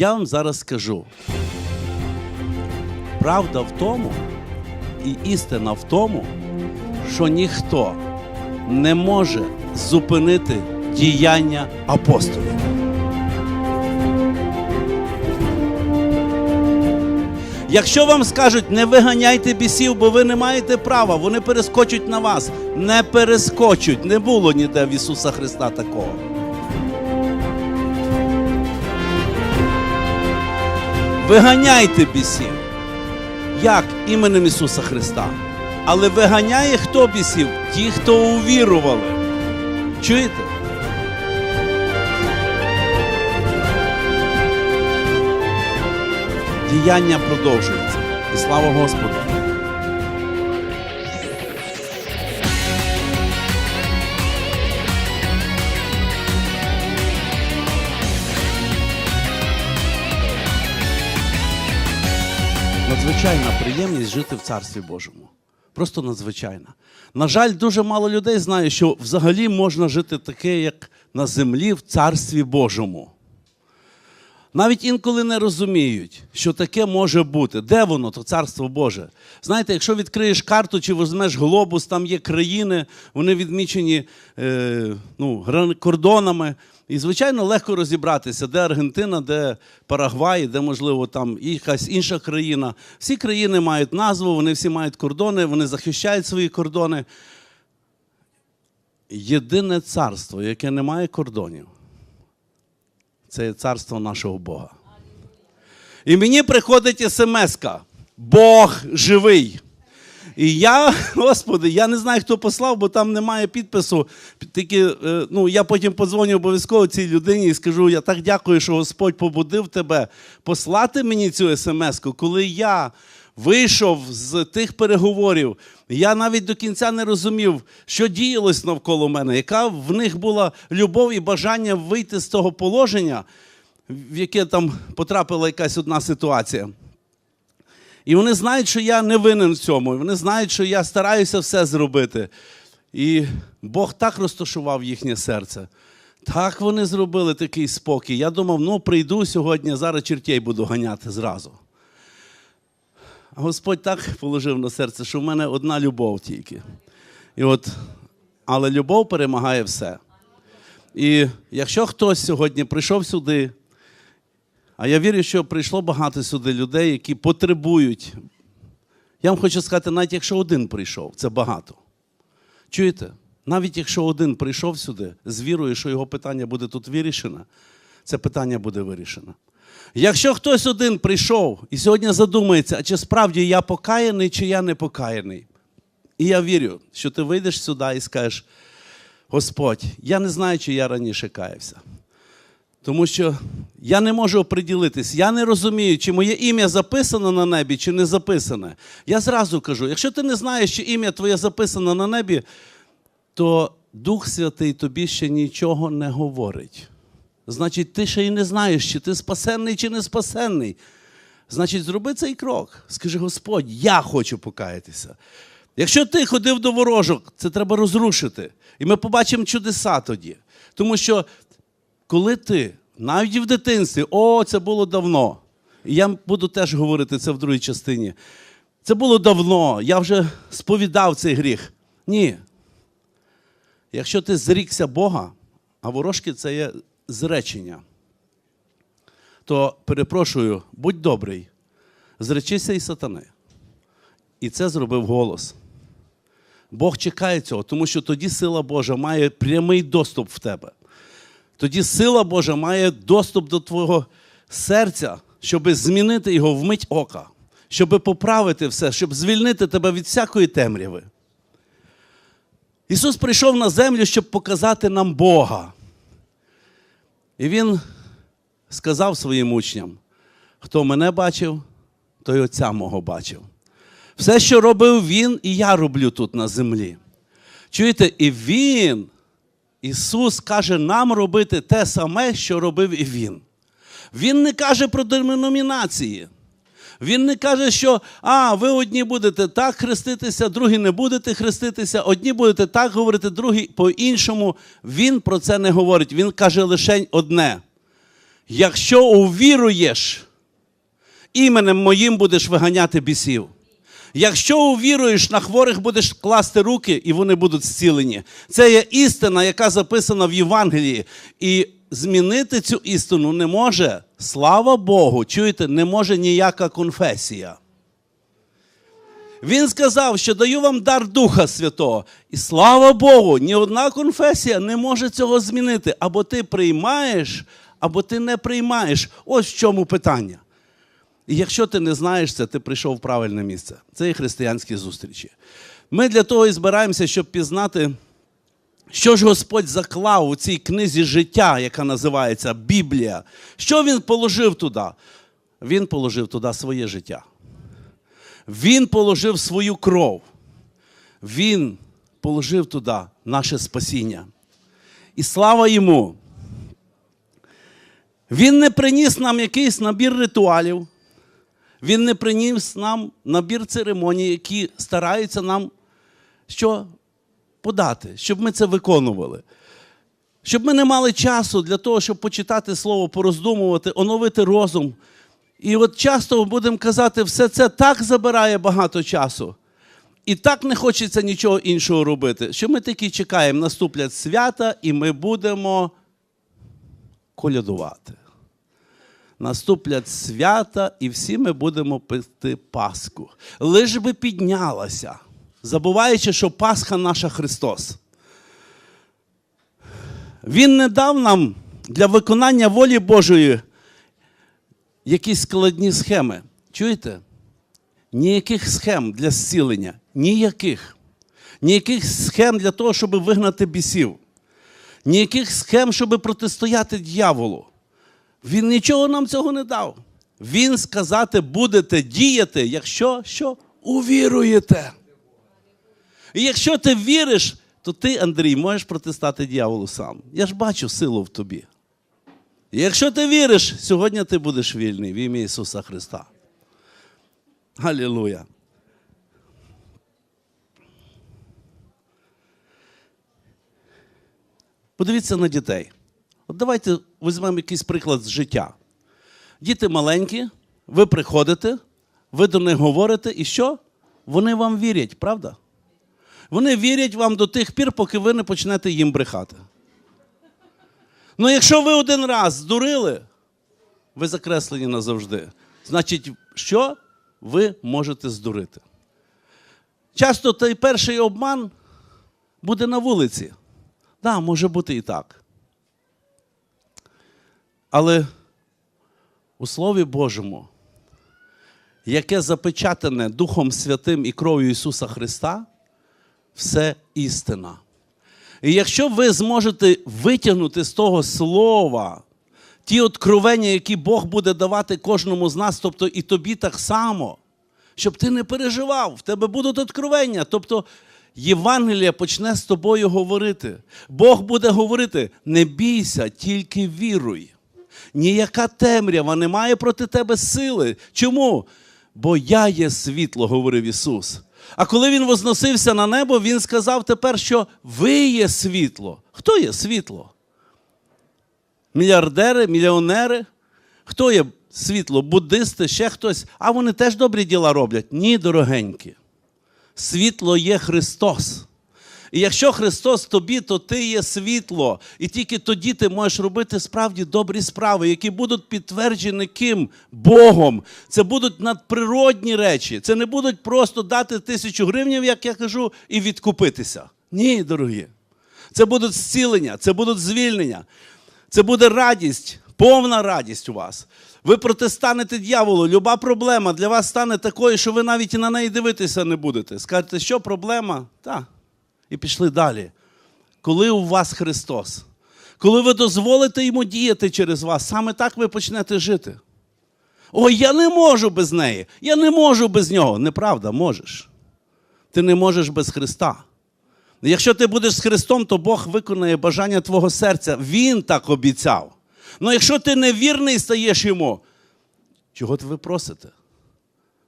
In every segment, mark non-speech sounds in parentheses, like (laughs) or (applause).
Я вам зараз скажу. Правда в тому, і істина в тому, що ніхто не може зупинити діяння апостолів. Якщо вам скажуть, не виганяйте бісів, бо ви не маєте права, вони перескочуть на вас. Не перескочуть. Не було ніде в Ісуса Христа такого. Виганяйте бісів. Як іменем Ісуса Христа. Але виганяє хто бісів? Ті, хто увірували. Чуєте? Діяння продовжується. І слава Господу! Надзвичайна приємність жити в Царстві Божому. Просто надзвичайна. На жаль, дуже мало людей знає, що взагалі можна жити таке, як на землі в Царстві Божому. Навіть інколи не розуміють, що таке може бути. Де воно, то царство Боже? Знаєте, якщо відкриєш карту чи візьмеш глобус, там є країни, вони відмічені е, ну, кордонами. І, звичайно, легко розібратися, де Аргентина, де Парагвай, де, можливо, там якась інша країна. Всі країни мають назву, вони всі мають кордони, вони захищають свої кордони. Єдине царство, яке не має кордонів, це є царство нашого Бога. І мені приходить смс-ка. Бог живий. І я, (laughs) Господи, я не знаю, хто послав, бо там немає підпису. Тільки е, ну, я потім подзвоню обов'язково цій людині і скажу: я так дякую, що Господь побудив тебе послати мені цю смс-ку, коли я вийшов з тих переговорів. Я навіть до кінця не розумів, що діялось навколо мене, яка в них була любов і бажання вийти з того положення, в яке там потрапила якась одна ситуація. І вони знають, що я не винен в цьому. І вони знають, що я стараюся все зробити. І Бог так розташував їхнє серце. Так вони зробили такий спокій. Я думав, ну прийду сьогодні, зараз чертей буду ганяти зразу. А Господь так положив на серце, що в мене одна любов тільки. І от, але любов перемагає все. І якщо хтось сьогодні прийшов сюди, а я вірю, що прийшло багато сюди людей, які потребують. Я вам хочу сказати, навіть якщо один прийшов, це багато. Чуєте? Навіть якщо один прийшов сюди з вірою, що його питання буде тут вирішено, це питання буде вирішено. Якщо хтось один прийшов і сьогодні задумається, а чи справді я покаяний, чи я не покаяний, і я вірю, що ти вийдеш сюди і скажеш: Господь, я не знаю, чи я раніше каявся. Тому що я не можу оприділитись, я не розумію, чи моє ім'я записано на небі, чи не записане. Я зразу кажу: якщо ти не знаєш, чи ім'я твоє записано на небі, то Дух Святий тобі ще нічого не говорить. Значить, ти ще й не знаєш, чи ти спасенний, чи не спасенний. Значить, зроби цей крок. Скажи, Господь, я хочу покаятися. Якщо ти ходив до ворожок, це треба розрушити. І ми побачимо чудеса тоді. Тому що коли ти навіть в дитинстві, о, це було давно. І я буду теж говорити це в другій частині. Це було давно, я вже сповідав цей гріх. Ні. Якщо ти зрікся Бога, а ворожки це є зречення, то перепрошую, будь добрий, зречися і сатани. І це зробив голос. Бог чекає цього, тому що тоді сила Божа має прямий доступ в тебе. Тоді сила Божа має доступ до твого серця, щоб змінити його в мить ока, щоб поправити все, щоб звільнити тебе від всякої темряви. Ісус прийшов на землю, щоб показати нам Бога. І Він сказав своїм учням: хто мене бачив, той Отця мого бачив. Все, що робив Він, і я роблю тут на землі. Чуєте, і Він, Ісус каже нам робити те саме, що робив і Він. Він не каже про деномінації. Він не каже, що а, ви одні будете так хреститися, другі не будете хреститися, одні будете так говорити, другі по-іншому. Він про це не говорить. Він каже лише одне. Якщо увіруєш, іменем моїм будеш виганяти бісів. Якщо увіруєш, на хворих будеш класти руки, і вони будуть зцілені. Це є істина, яка записана в Євангелії. І змінити цю істину не може, слава Богу, чуєте, не може ніяка конфесія. Він сказав, що даю вам дар Духа Святого. І слава Богу, ні одна конфесія не може цього змінити. Або ти приймаєш, або ти не приймаєш. Ось в чому питання. І якщо ти не знаєш це, ти прийшов в правильне місце. Це є християнські зустрічі. Ми для того і збираємося, щоб пізнати, що ж Господь заклав у цій книзі життя, яка називається Біблія. Що Він положив туди? Він положив туди своє життя. Він положив свою кров. Він положив туди наше спасіння. І слава йому. Він не приніс нам якийсь набір ритуалів. Він не приніс нам набір церемоній, які стараються нам що подати, щоб ми це виконували. Щоб ми не мали часу для того, щоб почитати слово, пороздумувати, оновити розум. І от часто будемо казати, все це так забирає багато часу. І так не хочеться нічого іншого робити, що ми тільки чекаємо, наступлять свята, і ми будемо колядувати. Наступлять свята, і всі ми будемо пити Пасху. Лиш би піднялася, забуваючи, що Пасха наша Христос. Він не дав нам для виконання волі Божої якісь складні схеми. Чуєте? Ніяких схем для зцілення, ніяких. Ніяких схем для того, щоб вигнати бісів. Ніяких схем, щоб протистояти дьяволу. Він нічого нам цього не дав. Він сказати, будете діяти, якщо що увіруєте. І якщо ти віриш, то ти, Андрій, можеш протистати дьяволу сам. Я ж бачу силу в тобі. І якщо ти віриш, сьогодні ти будеш вільний в ім'я Ісуса Христа. Галілуя. Подивіться на дітей. От давайте візьмемо якийсь приклад з життя. Діти маленькі, ви приходите, ви до них говорите, і що? Вони вам вірять, правда? Вони вірять вам до тих пір, поки ви не почнете їм брехати. Ну, якщо ви один раз здурили, ви закреслені назавжди. Значить, що ви можете здурити? Часто той перший обман буде на вулиці. Так, да, може бути і так. Але у Слові Божому, яке запечатане Духом Святим і кров'ю Ісуса Христа, все істина. І якщо ви зможете витягнути з того слова ті откровення, які Бог буде давати кожному з нас, тобто і тобі так само, щоб ти не переживав, в тебе будуть откровення. Тобто Євангелія почне з тобою говорити. Бог буде говорити: не бійся, тільки віруй. Ніяка темрява не має проти тебе сили. Чому? Бо я є світло, говорив Ісус. А коли Він возносився на небо, Він сказав тепер, що ви є світло. Хто є світло? Мільярдери, мільйонери? Хто є світло? Буддисти, ще хтось. А вони теж добрі діла роблять? Ні, дорогенькі. Світло є Христос. І якщо Христос тобі, то ти є світло. І тільки тоді ти можеш робити справді добрі справи, які будуть підтверджені ким? Богом. Це будуть надприродні речі. Це не будуть просто дати тисячу гривнів, як я кажу, і відкупитися. Ні, дорогі. Це будуть зцілення, це будуть звільнення. Це буде радість, повна радість у вас. Ви протистанете дьяволу. Люба проблема для вас стане такою, що ви навіть і на неї дивитися не будете. Скажете, що проблема? Так. І пішли далі. Коли у вас Христос, коли ви дозволите йому діяти через вас, саме так ви почнете жити. Ой, я не можу без неї, я не можу без нього. Неправда, можеш. Ти не можеш без Христа. Якщо ти будеш з Христом, то Бог виконає бажання твого серця. Він так обіцяв. Ну якщо ти невірний стаєш йому, чого ви просите?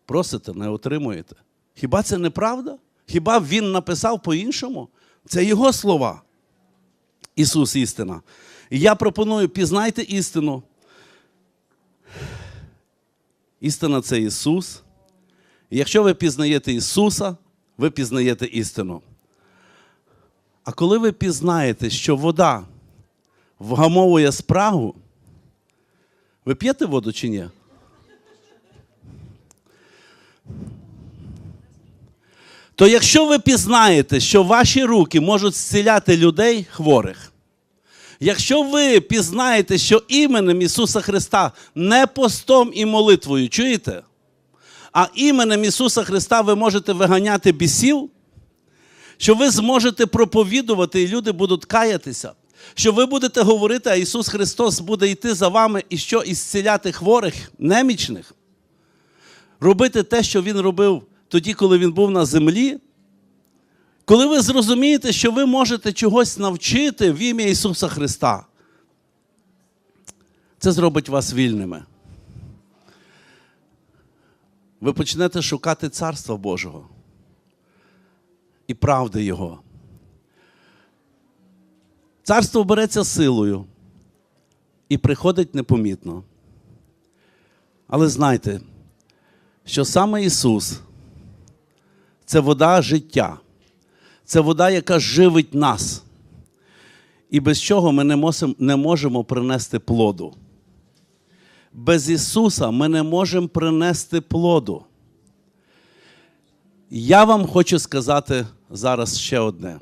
Просите, не отримуєте. Хіба це неправда? Хіба він написав по-іншому? Це його слова. Ісус істина. І я пропоную, пізнайте істину, Істина це Ісус. І якщо ви пізнаєте Ісуса, ви пізнаєте істину. А коли ви пізнаєте, що вода вгамовує спрагу, ви п'єте воду чи ні? То якщо ви пізнаєте, що ваші руки можуть зціляти людей хворих, якщо ви пізнаєте, що іменем Ісуса Христа не постом і молитвою, чуєте? А іменем Ісуса Христа ви можете виганяти бісів, що ви зможете проповідувати, і люди будуть каятися, що ви будете говорити, а Ісус Христос буде йти за вами і що ісціляти хворих, немічних, робити те, що Він робив тоді, коли Він був на землі. Коли ви зрозумієте, що ви можете чогось навчити в ім'я Ісуса Христа, це зробить вас вільними. Ви почнете шукати Царства Божого і правди Його. Царство береться силою і приходить непомітно. Але знайте, що саме Ісус це вода життя, це вода, яка живить нас. І без чого ми не можемо, не можемо принести плоду. Без Ісуса ми не можемо принести плоду. Я вам хочу сказати зараз ще одне.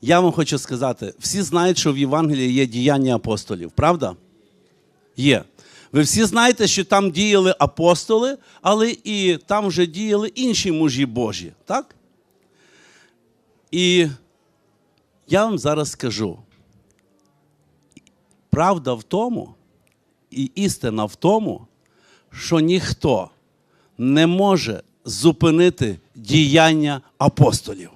Я вам хочу сказати, всі знають, що в Євангелії є діяння апостолів, правда? Є. Ви всі знаєте, що там діяли апостоли, але і там вже діяли інші мужі Божі, так? І я вам зараз скажу: правда в тому, і істина в тому, що ніхто не може зупинити діяння апостолів.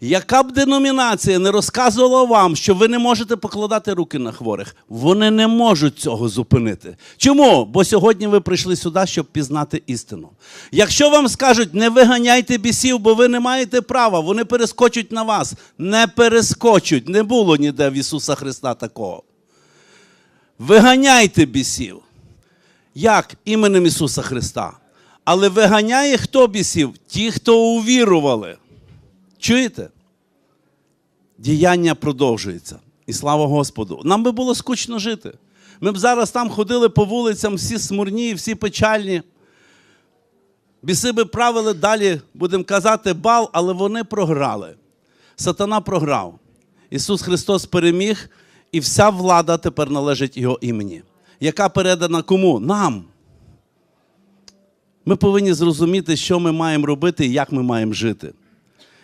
Яка б деномінація не розказувала вам, що ви не можете покладати руки на хворих, вони не можуть цього зупинити. Чому? Бо сьогодні ви прийшли сюди, щоб пізнати істину. Якщо вам скажуть, не виганяйте бісів, бо ви не маєте права, вони перескочуть на вас. Не перескочуть. Не було ніде в Ісуса Христа такого. Виганяйте бісів. Як? Іменем Ісуса Христа. Але виганяє хто бісів? Ті, хто увірували. Чуєте? Діяння продовжується. І слава Господу. Нам би було скучно жити. Ми б зараз там ходили по вулицям, всі смурні, всі печальні. Біси би правили далі, будемо казати, бал, але вони програли. Сатана програв. Ісус Христос переміг, і вся влада тепер належить Його імені. Яка передана кому? Нам. Ми повинні зрозуміти, що ми маємо робити і як ми маємо жити.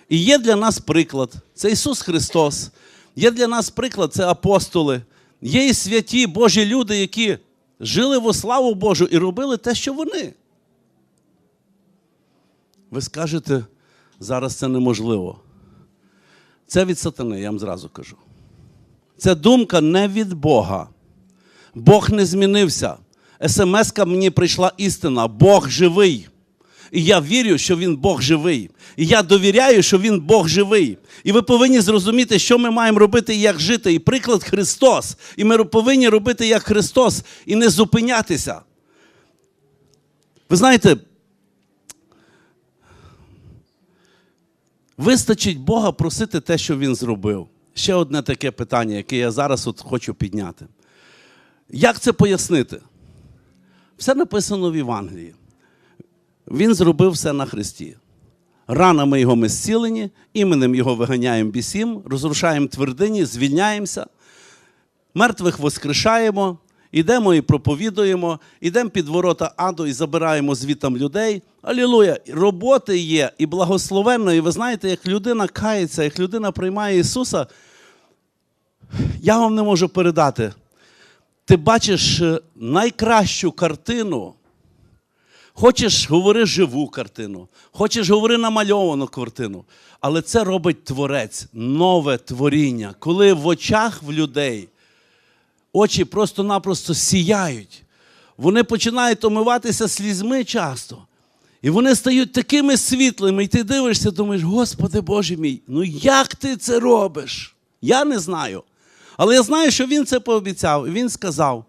І є для нас приклад, це Ісус Христос. Є для нас приклад, це апостоли. Є і святі Божі люди, які жили во славу Божу і робили те, що вони. Ви скажете, зараз це неможливо. Це від сатани, я вам зразу кажу. Це думка не від Бога. Бог не змінився. СМС-ка мені прийшла істина. Бог живий. І я вірю, що Він Бог живий. І я довіряю, що Він Бог живий. І ви повинні зрозуміти, що ми маємо робити і як жити. І приклад Христос. І ми повинні робити як Христос і не зупинятися. Ви знаєте, вистачить Бога просити те, що Він зробив. Ще одне таке питання, яке я зараз от хочу підняти. Як це пояснити? Все написано в Євангелії. Він зробив все на Христі. Ранами Його ми зцілені, іменем Його виганяємо бісім, розрушаємо твердині, звільняємося, мертвих воскрешаємо, ідемо і проповідуємо, ідемо під ворота аду і забираємо звітам людей. Алілуя! Роботи є і благословенно. І ви знаєте, як людина кається, як людина приймає Ісуса, я вам не можу передати. Ти бачиш е, найкращу картину. Хочеш, говори живу картину, хочеш, говори намальовану картину. Але це робить творець, нове творіння, коли в очах в людей очі просто-напросто сіяють. Вони починають омиватися слізьми часто. І вони стають такими світлими, і ти дивишся, думаєш, Господи Боже мій, ну як ти це робиш? Я не знаю. Але я знаю, що він це пообіцяв, і він сказав: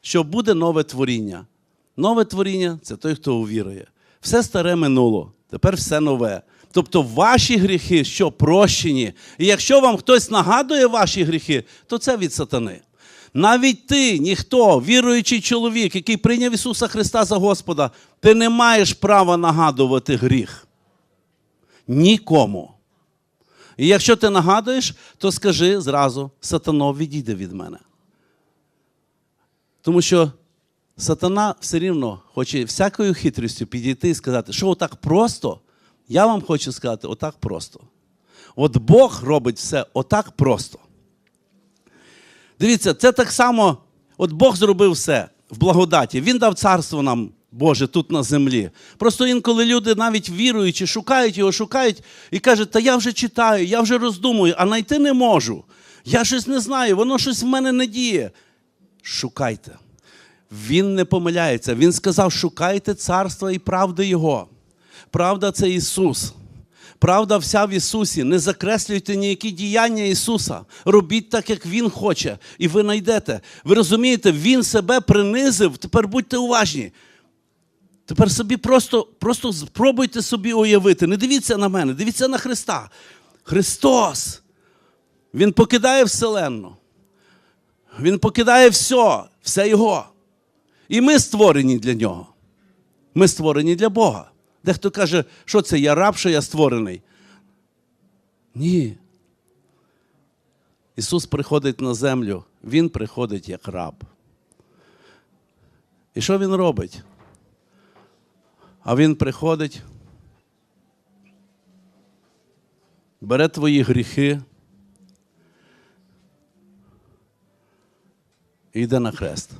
що буде нове творіння. Нове творіння це той, хто увірує. Все старе минуло, тепер все нове. Тобто ваші гріхи, що прощені. І якщо вам хтось нагадує ваші гріхи, то це від сатани. Навіть ти, ніхто, віруючий чоловік, який прийняв Ісуса Христа за Господа, ти не маєш права нагадувати гріх. Нікому. І якщо ти нагадуєш, то скажи зразу: сатано, відійде від мене. Тому що сатана все рівно хоче всякою хитрістю підійти і сказати, що отак просто, я вам хочу сказати, отак просто. От Бог робить все отак просто. Дивіться, це так само, от Бог зробив все в благодаті. Він дав царство нам, Боже, тут на землі. Просто інколи люди, навіть віруючи, шукають його, шукають і кажуть, та я вже читаю, я вже роздумую, а знайти не можу. Я щось не знаю, воно щось в мене не діє. Шукайте. Він не помиляється. Він сказав: шукайте царства і правди Його. Правда це Ісус. Правда вся в Ісусі. Не закреслюйте ніякі діяння Ісуса. Робіть так, як Він хоче, і ви знайдете. Ви розумієте, Він себе принизив. Тепер будьте уважні. Тепер собі просто, просто спробуйте собі уявити. Не дивіться на мене, дивіться на Христа. Христос. Він покидає Вселенну. Він покидає все, все Його. І ми створені для нього. Ми створені для Бога. Дехто каже, що це я раб, що я створений. Ні. Ісус приходить на землю, Він приходить як раб. І що Він робить? А Він приходить, бере твої гріхи і йде на хрест.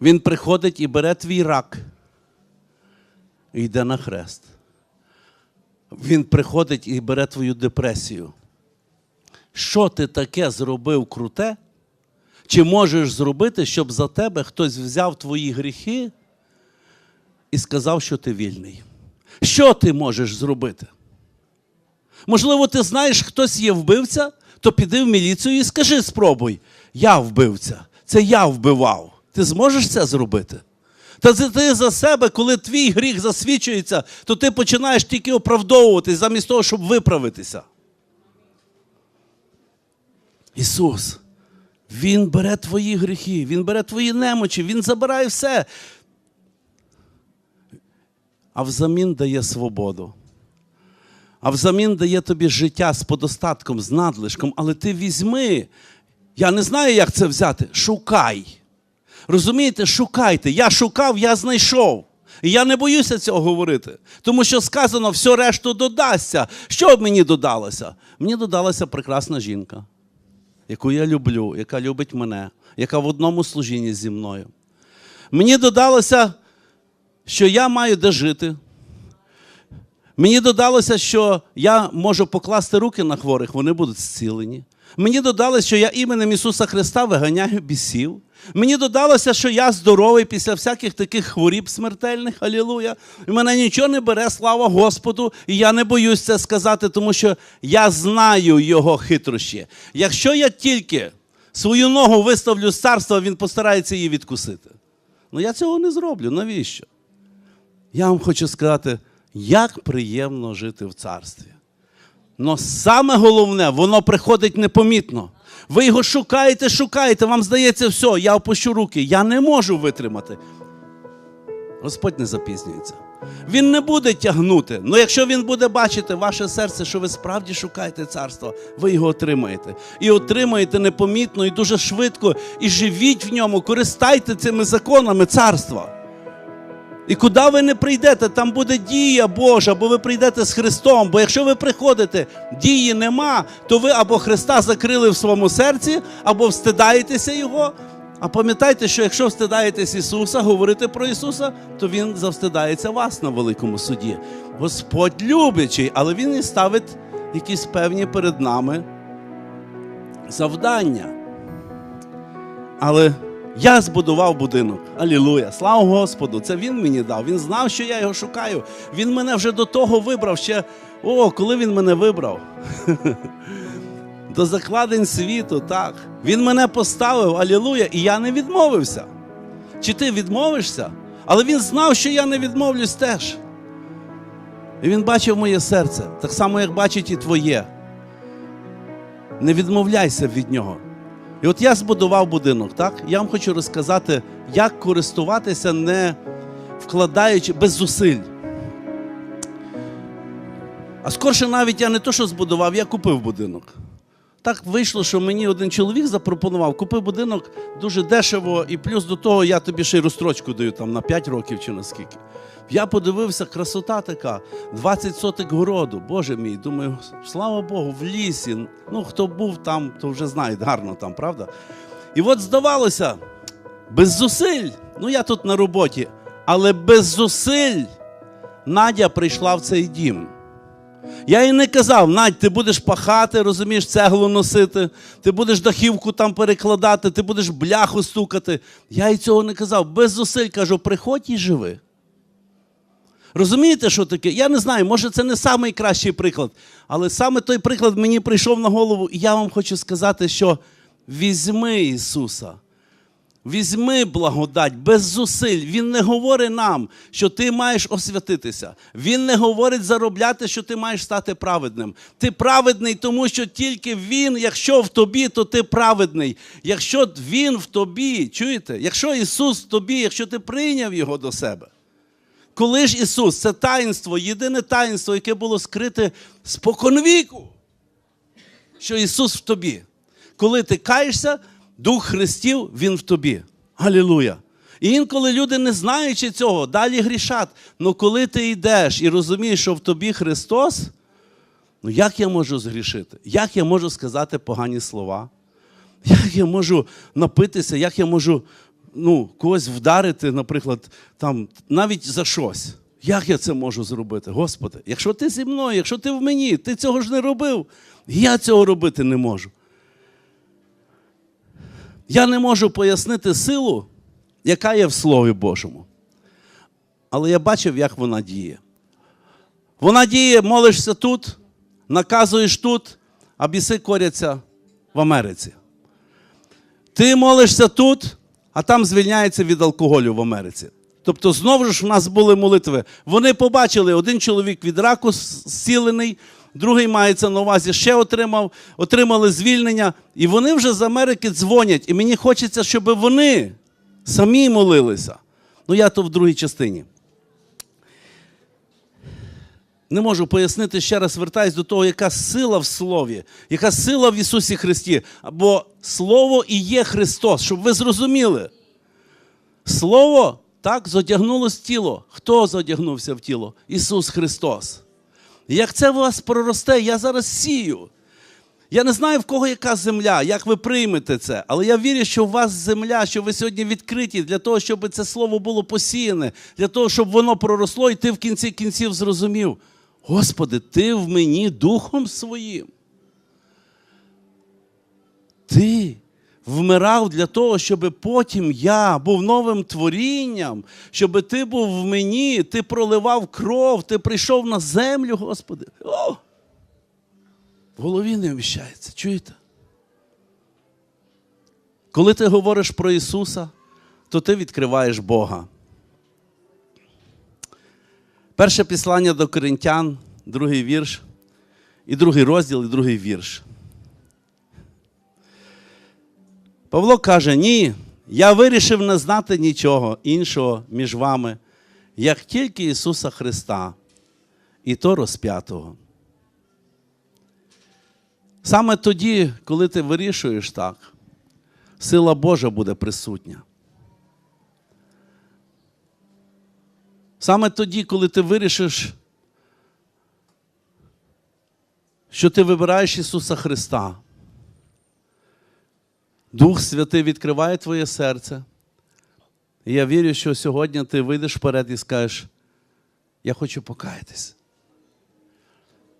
Він приходить і бере твій рак і йде на хрест. Він приходить і бере твою депресію. Що ти таке зробив круте? Чи можеш зробити, щоб за тебе хтось взяв твої гріхи і сказав, що ти вільний? Що ти можеш зробити? Можливо, ти знаєш, хтось є вбивця, то піди в міліцію і скажи, спробуй, я вбивця, це я вбивав. Ти зможеш це зробити? Та ти за себе, коли твій гріх засвідчується, то ти починаєш тільки оправдовуватись замість того, щоб виправитися. Ісус, Він бере твої гріхи, Він бере твої немочі, Він забирає все. А взамін дає свободу. А взамін дає тобі життя з подостатком, з надлишком, але ти візьми. Я не знаю, як це взяти. Шукай. Розумієте, шукайте. Я шукав, я знайшов. І я не боюся цього говорити. Тому що сказано, все решту додасться. Що б мені додалося? Мені додалася прекрасна жінка, яку я люблю, яка любить мене, яка в одному служінні зі мною. Мені додалося, що я маю де жити. Мені додалося, що я можу покласти руки на хворих, вони будуть зцілені. Мені додалося, що я іменем Ісуса Христа виганяю бісів. Мені додалося, що я здоровий після всяких таких хворіб смертельних, алілуя. І мене нічого не бере, слава Господу, і я не боюсь це сказати, тому що я знаю його хитрощі. Якщо я тільки свою ногу виставлю з царства, він постарається її відкусити. Ну я цього не зроблю. Навіщо? Я вам хочу сказати, як приємно жити в царстві. Но саме головне, воно приходить непомітно. Ви його шукаєте, шукаєте, вам здається, все, я опущу руки. Я не можу витримати. Господь не запізнюється. Він не буде тягнути. Але якщо він буде бачити ваше серце, що ви справді шукаєте царство, ви його отримаєте. І отримаєте непомітно і дуже швидко. І живіть в ньому, користайте цими законами царства. І куди ви не прийдете, там буде дія Божа, бо ви прийдете з Христом. Бо якщо ви приходите, дії нема, то ви або Христа закрили в своєму серці, або встидаєтеся Його. А пам'ятайте, що якщо встидаєтесь Ісуса, говорити про Ісуса, то Він завстидається вас на великому суді. Господь люблячий, але Він і ставить якісь певні перед нами завдання. Але я збудував будинок. Алілуя! Слава Господу! Це він мені дав. Він знав, що я його шукаю. Він мене вже до того вибрав ще. О, коли він мене вибрав? (laughs) до закладень світу, так. Він мене поставив, алілуя, і я не відмовився. Чи ти відмовишся? Але він знав, що я не відмовлюсь теж. І він бачив моє серце, так само, як бачить і твоє. Не відмовляйся від нього. І от я збудував будинок, так? Я вам хочу розказати, як користуватися, не вкладаючи без зусиль. А скорше навіть я не то, що збудував, я купив будинок. Так вийшло, що мені один чоловік запропонував, купи будинок дуже дешево, і плюс до того я тобі ще й розстрочку даю там на 5 років чи на скільки. Я подивився, красота така, 20 сотик городу. Боже мій, думаю, слава Богу, в лісі. Ну, хто був там, то вже знає, гарно там, правда? І от здавалося, без зусиль, ну я тут на роботі, але без зусиль Надя прийшла в цей дім. Я їй не казав, Надь, ти будеш пахати, розумієш, цеглу носити, ти будеш дахівку там перекладати, ти будеш бляху стукати. Я їй цього не казав. Без зусиль кажу, приходь і живи. Розумієте, що таке? Я не знаю, може це не найкращий приклад, але саме той приклад мені прийшов на голову, і я вам хочу сказати, що візьми Ісуса. Візьми благодать без зусиль. Він не говорить нам, що ти маєш освятитися. Він не говорить заробляти, що ти маєш стати праведним. Ти праведний, тому що тільки Він, якщо в тобі, то ти праведний. Якщо Він в тобі, чуєте? Якщо Ісус в тобі, якщо ти прийняв Його до себе. Коли ж Ісус, це таїнство, єдине таїнство, яке було скрите споконвіку, що Ісус в тобі. Коли ти каєшся, Дух Христів, Він в тобі. Алілуя! І інколи люди, не знаючи цього, далі грішать. Ну коли ти йдеш і розумієш, що в тобі Христос, ну як я можу згрішити? Як я можу сказати погані слова? Як я можу напитися, як я можу ну, когось вдарити, наприклад, там, навіть за щось? Як я це можу зробити? Господи, якщо ти зі мною, якщо ти в мені, ти цього ж не робив, я цього робити не можу. Я не можу пояснити силу, яка є в Слові Божому. Але я бачив, як вона діє. Вона діє, молишся тут, наказуєш тут, а біси коряться в Америці. Ти молишся тут, а там звільняється від алкоголю в Америці. Тобто, знову ж в нас були молитви. Вони побачили, один чоловік від раку зцілений, другий мається на увазі, ще отримав, отримали звільнення. І вони вже з Америки дзвонять. І мені хочеться, щоб вони самі молилися. Ну, я то в другій частині. Не можу пояснити ще раз, вертаюсь до того, яка сила в Слові, яка сила в Ісусі Христі. Бо Слово і є Христос, щоб ви зрозуміли. Слово так зодягнулось в тіло. Хто зодягнувся в тіло? Ісус Христос. Як це у вас проросте, я зараз сію. Я не знаю, в кого яка земля, як ви приймете це, але я вірю, що у вас земля, що ви сьогодні відкриті для того, щоб це слово було посіяне, для того, щоб воно проросло, і ти в кінці кінців зрозумів. Господи, ти в мені духом своїм. Ти вмирав для того, щоб потім я був новим творінням, щоб ти був в мені, ти проливав кров, ти прийшов на землю, Господи. О! В голові не вміщається, чуєте? Коли ти говориш про Ісуса, то ти відкриваєш Бога. Перше післання до Коринтян, другий вірш, і другий розділ, і другий вірш. Павло каже: ні, я вирішив не знати нічого іншого між вами, як тільки Ісуса Христа, і то розп'ятого. Саме тоді, коли ти вирішуєш так, сила Божа буде присутня. Саме тоді, коли ти вирішиш, що ти вибираєш Ісуса Христа, Дух Святий відкриває твоє серце. І я вірю, що сьогодні ти вийдеш вперед і скажеш, я хочу покаятись.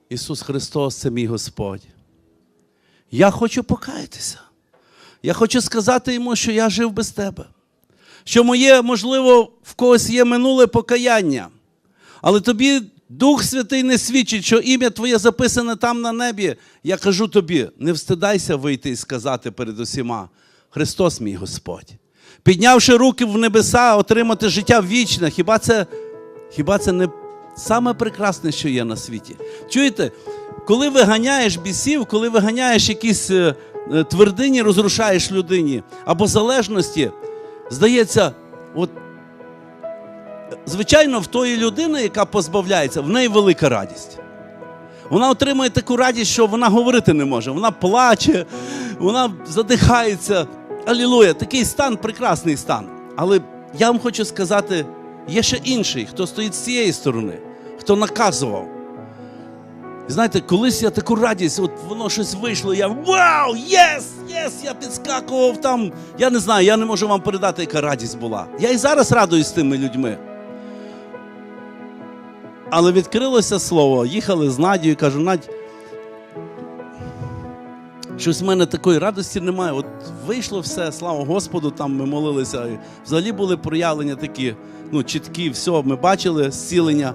Ісус Христос це мій Господь. Я хочу покаятися. Я хочу сказати йому, що я жив без тебе. Що моє, можливо, в когось є минуле покаяння. Але тобі Дух Святий не свідчить, що ім'я Твоє записане там на небі. Я кажу тобі, не встидайся вийти і сказати перед усіма: Христос мій Господь. Піднявши руки в небеса, отримати життя вічне. Хіба це, хіба це не саме прекрасне, що є на світі? Чуєте, коли виганяєш бісів, коли виганяєш якісь е, е, твердині, розрушаєш людині або залежності, здається, от звичайно, в тої людини, яка позбавляється, в неї велика радість. Вона отримує таку радість, що вона говорити не може. Вона плаче, вона задихається. Алілуя, такий стан, прекрасний стан. Але я вам хочу сказати, є ще інший, хто стоїть з цієї сторони, хто наказував. Знаєте, колись я таку радість, от воно щось вийшло, я вау! Єс! Єс! Я підскакував там. Я не знаю, я не можу вам передати, яка радість була. Я і зараз радуюсь з тими людьми. Але відкрилося слово, їхали з Надією, кажу, Надь, щось в мене такої радості немає. От вийшло все, слава Господу, там ми молилися. Взагалі були проявлення такі, ну, чіткі, все, ми бачили зцілення.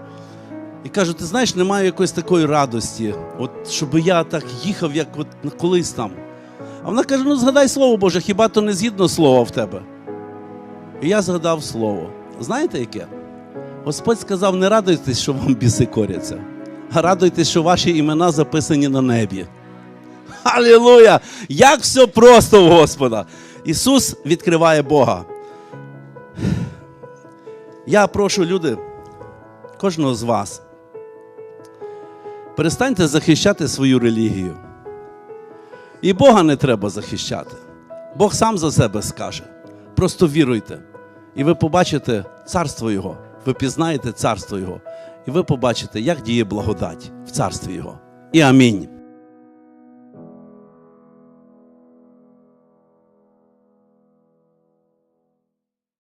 І кажу, ти знаєш, немає якоїсь такої радості, от щоб я так їхав, як от колись там. А вона каже: ну згадай слово Боже, хіба то не згідно слова в тебе? І я згадав слово. Знаєте яке? Господь сказав: не радуйтесь, що вам біси коряться, а радуйтесь, що ваші імена записані на небі. Алілуя! Як все просто у Господа! Ісус відкриває Бога. Я прошу люди, кожного з вас, перестаньте захищати свою релігію. І Бога не треба захищати. Бог сам за себе скаже. Просто віруйте. І ви побачите царство Його. Ви пізнаєте царство Його. І ви побачите, як діє благодать в царстві Його. І амінь.